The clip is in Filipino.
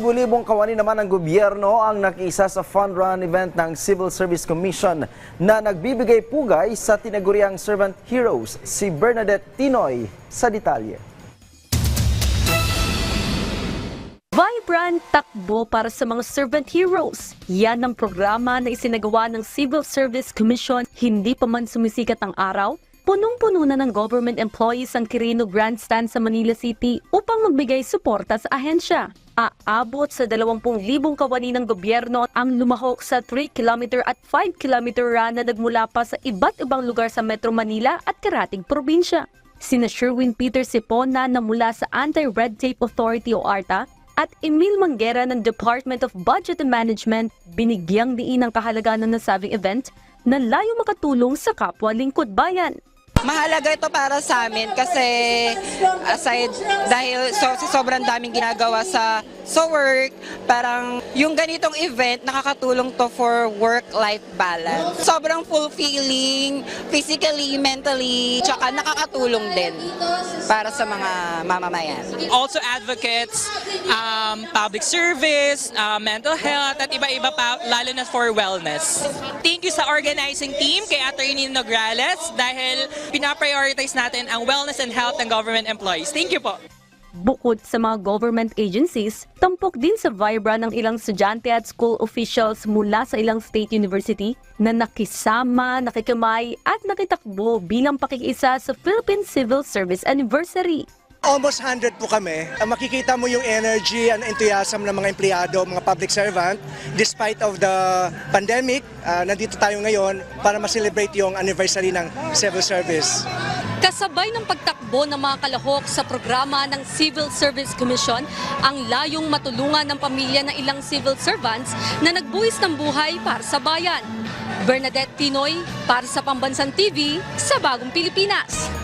Libo-libong kawani naman ng gobyerno ang nakiisa sa fund run event ng Civil Service Commission na nagbibigay pugay sa tinaguriang servant heroes. Si Bernadette Tinoy sa detalye. Vibrant takbo para sa mga servant heroes. Yan ang programa na isinagawa ng Civil Service Commission. Hindi pa man sumisikat ang araw, punong-puno na ng government employees ang Quirino Grandstand sa Manila City upang magbigay suporta sa ahensya. Aabot sa 20,000 kawani ng gobyerno ang lumahok sa 3 km at 5 km run na nagmula pa sa iba't ibang lugar sa Metro Manila at karating probinsya. Sina Sherwin Peter Sipona na mula sa Anti-Red Tape Authority o ARTA at Emil Manguera ng Department of Budget and Management binigyang diin ang kahalagahan ng nasabing event na layo makatulong sa kapwa lingkod bayan. Mahalaga ito para sa amin kasi aside dahil so, sobrang daming ginagawa sa sa work, parang yung ganitong event nakakatulong to for work-life balance. Sobrang fulfilling, physically, mentally, tsaka nakakatulong din para sa mga mamamayan. also advocates, um, public service, uh, mental health, at iba-iba pa, lalo na for wellness. Thank you sa organizing team kay Attorney Nograles dahil pinaprioritize natin ang wellness and health ng government employees. Thank you po. Bukod sa mga government agencies, tampok din sa Vibra ng ilang estudyante at school officials mula sa ilang state university na nakisama, nakikimay at nakitakbo bilang pakikiisa sa Philippine Civil Service Anniversary. Almost 100 po kami. Ah, Makikita mo yung energy and enthusiasm ng mga empleyado, mga public servant. Despite of the pandemic, ah, nandito tayo ngayon para ma-celebrate yung anniversary ng civil service. Kasabay ng pagtakbo ng mga kalahok sa programa ng Civil Service Commission, ang layong matulungan ng pamilya ng ilang civil servants na nagbuwis ng buhay para sa bayan. Bernadette Tinoy para sa Pambansang TV sa Bagong Pilipinas.